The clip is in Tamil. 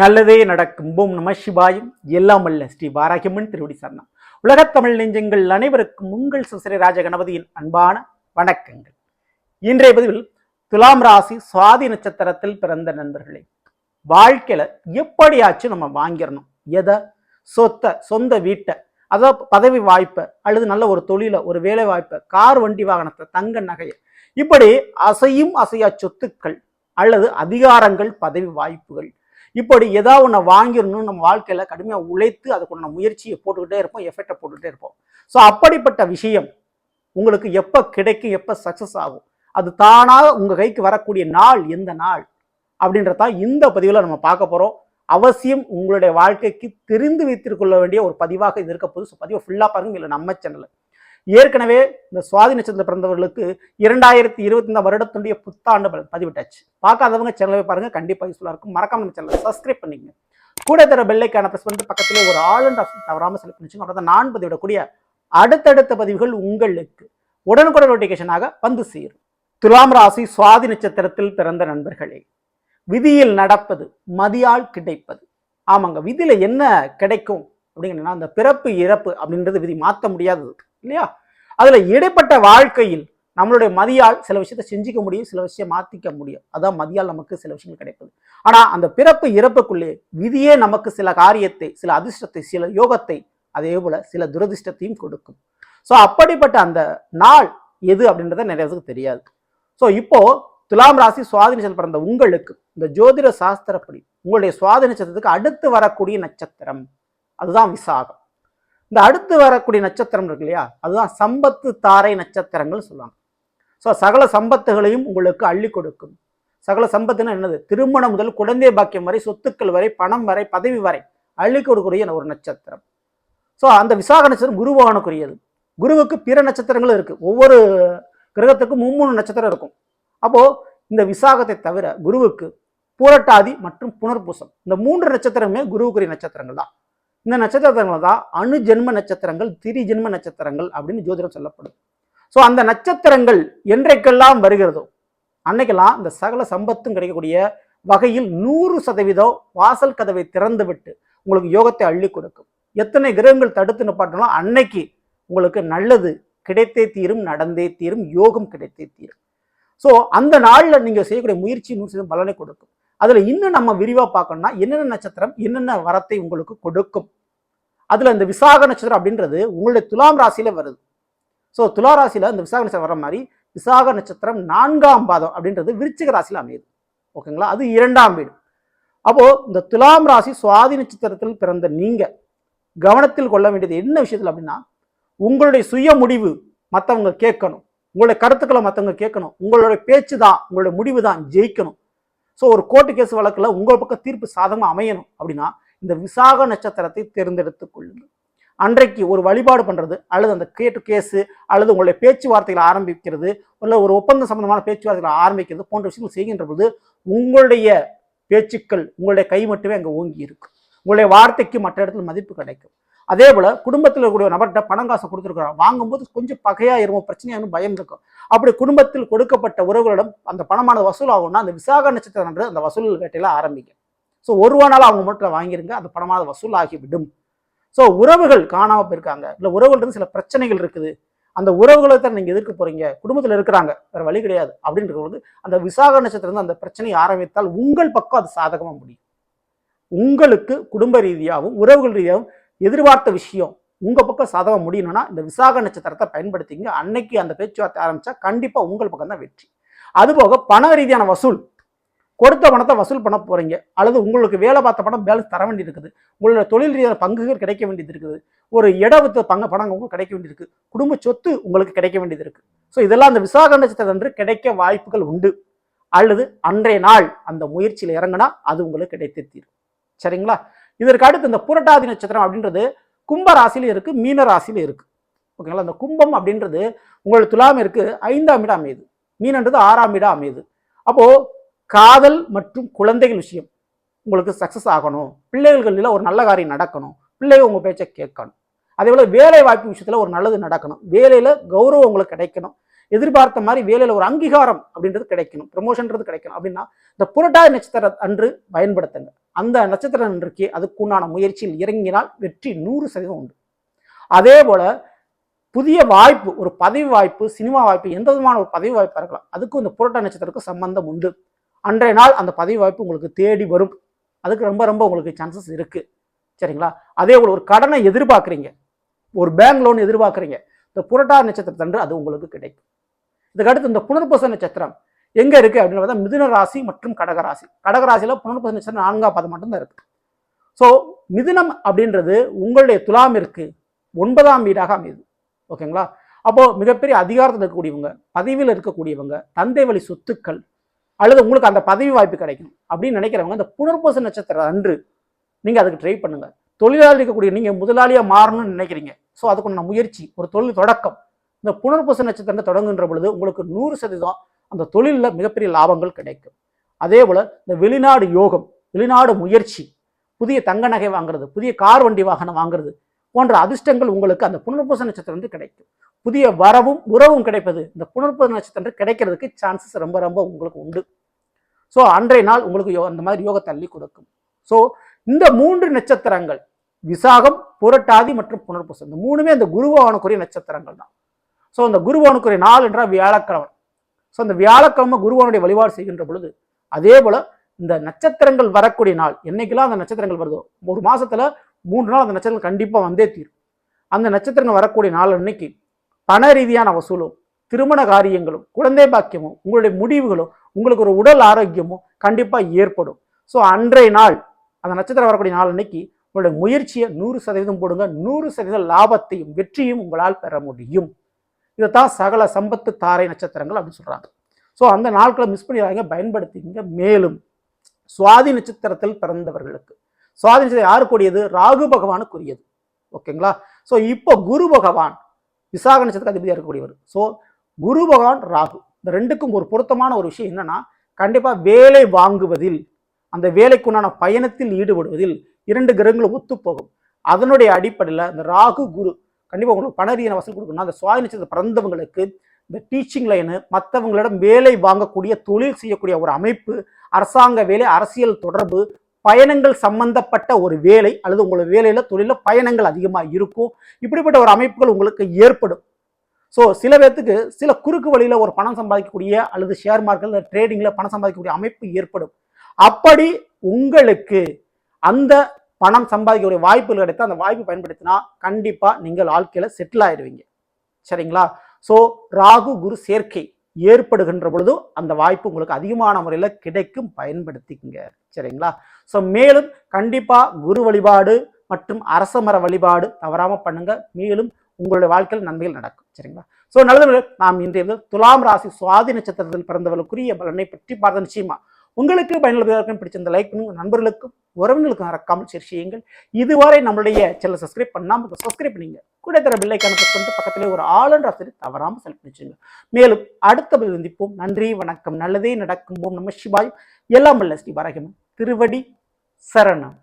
நல்லதே நடக்கும். ஓம் நம சிவாயும். எல்லாம் அல்ல ஸ்ரீ பாராகியம்மன் திருவடி சரணம். உலகத்தமிழ் நெஞ்சங்கள் அனைவருக்கும் உங்கள் சுசரி ராஜகணபதியின் அன்பான வணக்கங்கள். இன்றைய பதிவில் துலாம் ராசி சுவாதி நட்சத்திரத்தில் பிறந்த நண்பர்களே வாழ்க்கையில எப்படியாச்சும் நம்ம வாங்கிடணும். எதை? சொத்தை சொந்த வீட்டை அதாவது பதவி வாய்ப்பை அல்லது நல்ல ஒரு தொழிலை ஒரு வேலை வாய்ப்பை கார் வண்டி வாகனத்தை தங்க நகையை. இப்படி அசையும் அசையா சொத்துக்கள் அல்லது அதிகாரங்கள் பதவி வாய்ப்புகள் இப்படி ஏதாவது ஒன்று வாங்கிடணும்னு நம்ம வாழ்க்கையில் கடுமையாக உழைத்து அதுக்குள்ள முயற்சியை போட்டுக்கிட்டே இருப்போம் எஃபெக்டை போட்டுக்கிட்டே இருப்போம். ஸோ அப்படிப்பட்ட விஷயம் உங்களுக்கு எப்போ கிடைக்கும் எப்போ சக்ஸஸ் ஆகும்? அது தானாக உங்கள் கைக்கு வரக்கூடிய நாள் எந்த நாள்? அப்படின்றதான் இந்த பதிவில் நம்ம பார்க்க போகிறோம் அவசியம் உங்களுடைய வாழ்க்கைக்கு தெரிந்து வைத்திருக்கொள்ள வேண்டிய ஒரு பதிவாக இது இருக்க போது ஸோ பதிவை ஃபுல்லாக பாருங்கள் இல்லை நம்ம சேனலில் ஏற்கனவே இந்த சுவாதி நட்சத்திரத்தில் பிறந்தவர்களுக்கு இரண்டாயிரத்தி இருபத்தி இந்த வருடத்துடைய புத்தாண்டு பதிவிட்டாச்சு. பார்க்காதவங்க சேனலை பாருங்க. கண்டிப்பாக யூஸ்ஃபுல்லாக இருக்கும். மறக்காம நம்ம சேனலை சப்ஸ்கிரைப் பண்ணிக்கங்க. கூட தர பெல்லைக்கான ப்ரெஸ் பண்ணிட்டு பக்கத்தில் ஒரு ஆல் ஆப்ஷன் தவறாமல் செலக்ட் பண்ணிச்சுங்க தான் நான் பதிவிடக்கூடிய அடுத்தடுத்த பதிவுகள் உங்களுக்கு உடனுக்குடன் நோட்டிஃபிகேஷனாக வந்து சேரும். துலாம் ராசி சுவாதி நட்சத்திரத்தில் பிறந்த நண்பர்களே விதியில் நடப்பது மதியால் கிடைப்பது. ஆமாங்க விதியில என்ன கிடைக்கும் அப்படிங்கன்னா அந்த பிறப்பு இறப்பு அப்படின்றது விதி மாற்ற முடியாதது இல்லையா? அதுல இடைப்பட்ட வாழ்க்கையில் நம்மளுடைய மதியால் சில விஷயத்தை செஞ்சுக்க முடியும் சில விஷயம் மாற்றிக்க முடியும். அதான் மதியால் நமக்கு சில விஷயங்கள் கிடைப்பது. ஆனால் அந்த பிறப்பு இறப்புக்குள்ளே விதியே நமக்கு சில காரியத்தை சில அதிர்ஷ்டத்தை சில யோகத்தை அதே போல சில துரதிர்ஷ்டத்தையும் கொடுக்கும். ஸோ அப்படிப்பட்ட அந்த நாள் எது அப்படின்றத நிறைய பேருக்கு தெரியாது. ஸோ இப்போ துலாம் ராசி சுவாதி நட்சத்திரம் பிறந்த உங்களுக்கு இந்த ஜோதிட சாஸ்திரப்படி உங்களுடைய சுவாதி நட்சத்திரத்துக்கு அடுத்து வரக்கூடிய நட்சத்திரம். அதுதான் விசாகம். இந்த அடுத்து வரக்கூடிய நட்சத்திரம் இருக்கு இல்லையா? அதுதான் சம்பத்து தாரை நட்சத்திரங்கள் சொல்லுவாங்க. ஸோ சகல சம்பத்துகளையும் உங்களுக்கு அள்ளி கொடுக்கும். சகல சம்பத்துனா என்னது? திருமணம் முதல் குழந்தை பாக்கியம் வரை சொத்துக்கள் வரை பணம் வரை பதவி வரை அள்ளி கொடுக்கக்கூடிய ஒரு நட்சத்திரம். ஸோ அந்த விசாக நட்சத்திரம் குருவானுக்குரியது. குருவுக்கு பிற நட்சத்திரங்களும் இருக்குது ஒவ்வொரு கிரகத்துக்கும் மூணு நட்சத்திரம் இருக்கும். அப்போது இந்த விசாகத்தை தவிர குருவுக்கு பூரட்டாதி மற்றும் புனர்பூசம். இந்த மூன்று நட்சத்திரமே குருவுக்குரிய நட்சத்திரங்கள் தான். இந்த நட்சத்திரங்கள் தான் அணு ஜென்ம நட்சத்திரங்கள் திரி ஜென்ம நட்சத்திரங்கள் அப்படின்னு ஜோதிடம் சொல்லப்படும். ஸோ அந்த நட்சத்திரங்கள் என்றைக்கெல்லாம் வருகிறதோ அன்னைக்கெல்லாம் இந்த சகல சம்பத்தும் கிடைக்கக்கூடிய வகையில் நூறு சதவீதம் வாசல் கதவை திறந்து விட்டு உங்களுக்கு யோகத்தை அள்ளி கொடுக்கும். எத்தனை கிரகங்கள் தடுத்து நிப்பாட்டணும் அன்னைக்கு உங்களுக்கு நல்லது கிடைத்தே தீரும் நடந்தே தீரும் யோகம் கிடைத்தே தீரும். ஸோ அந்த நாளில் நீங்கள் செய்யக்கூடிய முயற்சி நூறு சதவீதம் பலனை கொடுக்கும். அதில் இன்னும் நம்ம விரிவாக பார்க்கணும்னா என்னென்ன நட்சத்திரம் என்னென்ன வரத்தை உங்களுக்கு கொடுக்கும்? அதில் இந்த விசாக நட்சத்திரம் அப்படின்றது உங்களுடைய துலாம் ராசியில் வருது. ஸோ துலா ராசியில் இந்த விசாக நட்சத்திரம் வர மாதிரி விசாக நட்சத்திரம் நான்காம் பாதம் அப்படின்றது விருச்சிக ராசியில் அமையுது. ஓகேங்களா அது இரண்டாம் வீடு. அப்போது இந்த துலாம் ராசி சுவாதி நட்சத்திரத்தில் பிறந்த நீங்கள் கவனத்தில் கொள்ள வேண்டியது என்ன விஷயத்தில் அப்படின்னா உங்களுடைய சுய முடிவு மற்றவங்க கேட்கணும். உங்களுடைய கருத்துக்களை மற்றவங்க கேட்கணும். உங்களுடைய பேச்சு தான் உங்களுடைய முடிவு தான் ஜெயிக்கணும். ஸோ ஒரு கோர்ட்டு கேஸ் வழக்கில் உங்கள் பக்கம் தீர்ப்பு சாதகமாக அமையணும் அப்படின்னா இந்த விசாக நட்சத்திரத்தை தேர்ந்தெடுத்து கொள்ளுங்கள். அன்றைக்கு ஒரு வழிபாடு பண்ணுறது அல்லது அந்த கேட்டு கேஸு அல்லது உங்களுடைய பேச்சுவார்த்தைகளை ஆரம்பிக்கிறது இல்லை ஒரு ஒப்பந்தம் சம்பந்தமான பேச்சுவார்த்தைகளை ஆரம்பிக்கிறது போன்ற விஷயங்கள் செய்கின்ற பொழுது உங்களுடைய பேச்சுக்கள் உங்களுடைய கை மட்டுமே அங்கே ஓங்கி இருக்கும். உங்களுடைய வார்த்தைக்கு மற்ற இடத்துல மதிப்பு கிடைக்கும். அதே போல் குடும்பத்தில் இருக்கக்கூடிய நபர்கிட்ட பணம் காசு கொடுத்துருக்குறோம் வாங்கும்போது கொஞ்சம் பகையாக இருக்கும் பிரச்சனையானு பயம் இருக்கும். அப்படி குடும்பத்தில் கொடுக்கப்பட்ட உறவுகளிடம் அந்த பணமானது வசூல் ஆகும்னா அந்த விசாக நட்சத்திரம் அந்த வசூல் வேட்டையில் ஆரம்பிக்கும். ஸோ ஒரு நாள் அவங்க மட்டும் வாங்கியிருங்க அந்த பணமானது வசூல் ஆகிவிடும் ஸோ உறவுகள் காணாமல் போயிருக்காங்க. இல்லை உறவுகள் சில பிரச்சனைகள் இருக்குது. அந்த உறவுகளை தான் நீங்கள் எதிர்க்க போகிறீங்க குடும்பத்தில் இருக்கிறாங்க. வேறு வழி கிடையாது. அப்படின்ற அந்த விசாக நட்சத்திரம் அந்த பிரச்சனையை ஆரம்பித்தால் உங்கள் பக்கம் அது சாதகமாக முடியும். உங்களுக்கு குடும்ப ரீதியாகவும் உறவுகள் ரீதியாகவும் எதிர்பார்த்த விஷயம் உங்கள் பக்கம் சாதகம் முடியணும்னா இந்த விசாக நட்சத்திரத்தை பயன்படுத்திங்க அன்னைக்கு அந்த பேச்சுவார்த்தை ஆரம்பித்தா கண்டிப்பாக உங்கள் பக்கம் தான் வெற்றி. அதுபோக பண ரீதியான வசூல். கொடுத்த பணத்தை வசூல் பண்ண போகிறீங்க அல்லது உங்களுக்கு வேலை பார்த்த பணம் பேலன்ஸ் தர வேண்டியது இருக்குது உங்களோட தொழில் ரீதியான பங்குகள் கிடைக்க வேண்டியது இருக்குது ஒரு இட பங்கு பணம் உங்களுக்கு கிடைக்க வேண்டியது இருக்குது குடும்ப சொத்து உங்களுக்கு கிடைக்க வேண்டியது இருக்குது ஸோ இதெல்லாம் அந்த விசாக நட்சத்திரம் கிடைக்க வாய்ப்புகள் உண்டு. அல்லது அன்றைய நாள் அந்த முயற்சியில் இறங்கினா அது உங்களுக்கு கிடைத்து தீரும். சரிங்களா? இதற்கு அடுத்து இந்த புரட்டாதி நட்சத்திரம் அப்படின்றது கும்ப ராசியில இருக்கு மீன ராசியில இருக்கு. ஓகேங்களா? இந்த கும்பம் அப்படின்றது உங்களோட துலாம் இருக்கு ஐந்தாம் இடம் அமையுது. மீனன்றது ஆறாம் இடம் அமையுது. அப்போ காதல் மற்றும் குழந்தைகள் விஷயம் உங்களுக்கு சக்ஸஸ் ஆகணும். பிள்ளைகளில் ஒரு நல்ல காரியம் நடக்கணும். பிள்ளைகள் உங்கள் பேச்சை கேட்கணும். அதே போல் வேலை வாய்ப்பு விஷயத்தில் ஒரு நல்லது நடக்கணும். வேலையில் கௌரவம் உங்களுக்கு கிடைக்கணும். எதிர்பார்த்த மாதிரி வேலையில் ஒரு அங்கீகாரம் அப்படின்றது கிடைக்கணும். ப்ரமோஷன்றது கிடைக்கணும். அப்படின்னா இந்த புரட்டாதி நட்சத்திர அன்று பயன்படுத்துங்க. அந்த நட்சத்திரம் அன்றைக்கு அதுக்குண்டான முயற்சியில் இறங்கினால் வெற்றி நூறு சதவீதம் உண்டு. அதே போல புதிய வாய்ப்பு ஒரு பதவி வாய்ப்பு சினிமா வாய்ப்பு எந்த விதமான ஒரு பதவி வாய்ப்பாக இருக்கலாம். அதுக்கும் இந்த புரட்ட நட்சத்திரத்துக்கு சம்பந்தம் உண்டு. அன்றைய நாள் அந்த பதவி வாய்ப்பு உங்களுக்கு தேடி வரும். அதுக்கு ரொம்ப ரொம்ப உங்களுக்கு சான்சஸ் இருக்குது சரிங்களா? அதே போல் ஒரு கடனை எதிர்பார்க்குறீங்க. ஒரு பேங்க் லோன் எதிர்பார்க்குறீங்க. இந்த புரட்டா நட்சத்திரத்தன்று அது உங்களுக்கு கிடைக்கும். இதுக்கு அடுத்து இந்த புனர்பூச நட்சத்திரம் எங்கே இருக்குது அப்படின்னு பார்த்தா மிதுன ராசி மற்றும் கடகராசி கடகராசியில் கடக புனர்பூச நட்சத்திரம் நான்காம் பாதம் மட்டும்தான் இருக்குது ஸோ மிதுனம் அப்படின்றது உங்களுடைய துலாமிற்கு ஒன்பதாம் வீடாக அமையுது. ஓகேங்களா அப்போது மிகப்பெரிய அதிகாரத்தில் இருக்கக்கூடியவங்க பதவியில் இருக்கக்கூடியவங்க தந்தை வழி சொத்துக்கள் அல்லது உங்களுக்கு அந்த பதவி வாய்ப்பு கிடைக்கும் அப்படின்னு நினைக்கிறவங்க இந்த புனர்பூச நட்சத்திரம் அன்று நீங்கள் அதுக்கு ட்ரை பண்ணுங்கள் தொழிலாளி இருக்கக்கூடிய நீங்கள் முதலாளியாக மாறணும்னு நினைக்கிறீங்க. ஸோ அதுக்குண்டான முயற்சி ஒரு தொழில் தொடக்கம். இந்த புனர்பூச நட்சத்திரத்தை தொடங்குகின்ற பொழுது உங்களுக்கு நூறு சதவீதம் அந்த தொழிலில் மிகப்பெரிய லாபங்கள் கிடைக்கும். அதே போல இந்த வெளிநாடு யோகம் வெளிநாடு முயற்சி புதிய தங்க நகை வாங்குறது புதிய கார் வண்டி வாகனம் வாங்குறது போன்ற அதிர்ஷ்டங்கள் உங்களுக்கு அந்த புனர்பூச நட்சத்திரம் வந்து கிடைக்கும். புதிய வரவும் உறவும் கிடைப்பது இந்த புனர்பூச நட்சத்திரம் கிடைக்கிறதுக்கு சான்சஸ் ரொம்ப ரொம்ப உங்களுக்கு உண்டு. ஸோ அன்றைய நாள் உங்களுக்கு அந்த மாதிரி யோகத்தை அள்ளி கொடுக்கும். ஸோ இந்த மூன்று நட்சத்திரங்கள் விசாகம் புரட்டாதி மற்றும் புனர்பூசம். இந்த மூணுமே அந்த குருபவனுக்குரிய நட்சத்திரங்கள் தான். ஸோ அந்த குருபவனுக்குரிய நாள் என்றால் வியாழக்கிழமை. ஸோ அந்த வியாழக்கிழமை குருபவனுடைய வழிபாடு செய்கின்ற பொழுது அதே போல் இந்த நட்சத்திரங்கள் வரக்கூடிய நாள் என்னைக்கெல்லாம் அந்த நட்சத்திரங்கள் வருதோ ஒரு மாதத்தில் மூன்று நாள் அந்த நட்சத்திரம் கண்டிப்பாக வந்தே தீரும். அந்த நட்சத்திரங்கள் வரக்கூடிய நாள் அன்னைக்கு பண ரீதியான வசூலும் திருமண காரியங்களும் குழந்தை பாக்கியமும் உங்களுடைய முடிவுகளும் உங்களுக்கு ஒரு உடல் ஆரோக்கியமும் கண்டிப்பாக ஏற்படும். ஸோ அன்றைய நாள் அந்த நட்சத்திரம் வரக்கூடிய நாள் அன்னைக்கு உங்களுடைய முயற்சியை நூறு சதவீதம் போடுங்க. நூறு சதவீதம் லாபத்தையும் வெற்றியும் உங்களால் பெற முடியும். இதை தான் சகல சம்பத்து தாரை நட்சத்திரங்கள் அப்படின்னு சொல்கிறாங்க ஸோ அந்த நாட்களை மிஸ் பண்ணிடுறாங்க பயன்படுத்திங்க மேலும். சுவாதி நட்சத்திரத்தில் பிறந்தவர்களுக்கு. சுவாதி நட்சத்திரம் யாருக்குரியது? ராகு பகவானுக்குரியது. ஓகேங்களா ஸோ இப்போ குரு பகவான் விசாக நட்சத்திரத்துக்கு அதிபதியாக இருக்கக்கூடியவர். ஸோ குரு பகவான் ராகு. இந்த ரெண்டுக்கும் ஒரு பொருத்தமான ஒரு விஷயம் என்னன்னா கண்டிப்பாக வேலை வாங்குவதில் அந்த வேலைக்குண்டான பயணத்தில் ஈடுபடுவதில் இரண்டு கிரகங்களும் ஒத்துப்போகும். அதனுடைய அடிப்படையில் இந்த ராகு குரு கண்டிப்பாக உங்களுக்கு பணரீதியான வசூல் கொடுக்கணும் அந்த சுவாதி நட்சத்திரம் பிறந்தவங்களுக்கு இந்த டீச்சிங் லைனு மற்றவங்களிடம் வேலை வாங்கக்கூடிய தொழில் செய்யக்கூடிய ஒரு அமைப்பு அரசாங்க வேலை அரசியல் தொடர்பு பயணங்கள் சம்பந்தப்பட்ட ஒரு வேலை அல்லது உங்களோட வேலையில் தொழிலில் பயணங்கள் அதிகமாக இருக்கும். இப்படிப்பட்ட ஒரு அமைப்புகள் உங்களுக்கு ஏற்படும். ஸோ சில பேர்த்துக்கு சில குறுக்கு வழியில் ஒரு பணம் சம்பாதிக்கக்கூடிய அல்லது ஷேர் மார்க்கெட்டில் ட்ரேடிங்கில் பணம் சம்பாதிக்கக்கூடிய அமைப்பு ஏற்படும். அப்படி உங்களுக்கு அந்த பணம் சம்பாதிக்கக்கூடிய வாய்ப்புகள் கிடைத்தா அந்த வாய்ப்பு பயன்படுத்தினா கண்டிப்பாக நீங்கள் வாழ்க்கையில் செட்டில் ஆயிடுவீங்க. சரிங்களா? ஸோ ராகு குரு சேர்க்கை ஏற்படுகின்ற பொழுது அந்த வாய்ப்பு உங்களுக்கு அதிகமான முறையில் கிடைக்கும். பயன்படுத்திக்கங்க. சரிங்களா? ஸோ மேலும் கண்டிப்பாக குரு வழிபாடு மற்றும் அரச மர வழிபாடு தவறாமல் பண்ணுங்க. மேலும் உங்களுடைய வாழ்க்கையில் நன்மைகள் நடக்கும். சரிங்களா? ஸோ நல்லது நாம் இன்றைய துலாம் ராசி சுவாதி நட்சத்திரத்தில் பிறந்தவர்களுக்குரிய பலனை பற்றி பார்த்த நிச்சயமா உங்களுக்கு பயனுள்ளதாக பிடிச்சிருந்த லைக் பண்ணுங்க. நண்பர்களுக்கும் உறவினர்களுக்கும் மறக்காமல் ஷேர் செய்யுங்கள். இதுவரை நம்மளுடைய சேனல் சப்ஸ்கிரைப் பண்ணாமல் சப்ஸ்கிரைப் பண்ணீங்க. கூட தர பில்லைக்கான பிரஸ் பண்ணிட்டு பக்கத்திலே ஒரு ஆளுன்ற ஆசிரி தவறாமல் செலக்ட் பண்ணிச்சுங்க மேலும் அடுத்த சந்திப்போம். நன்றி வணக்கம். நல்லதே நடக்கும் போம் நம்ம சிவாய் எல்லாம் வல்ல ஸ்ரீ பாரகிமன் திருவடி சரணம்.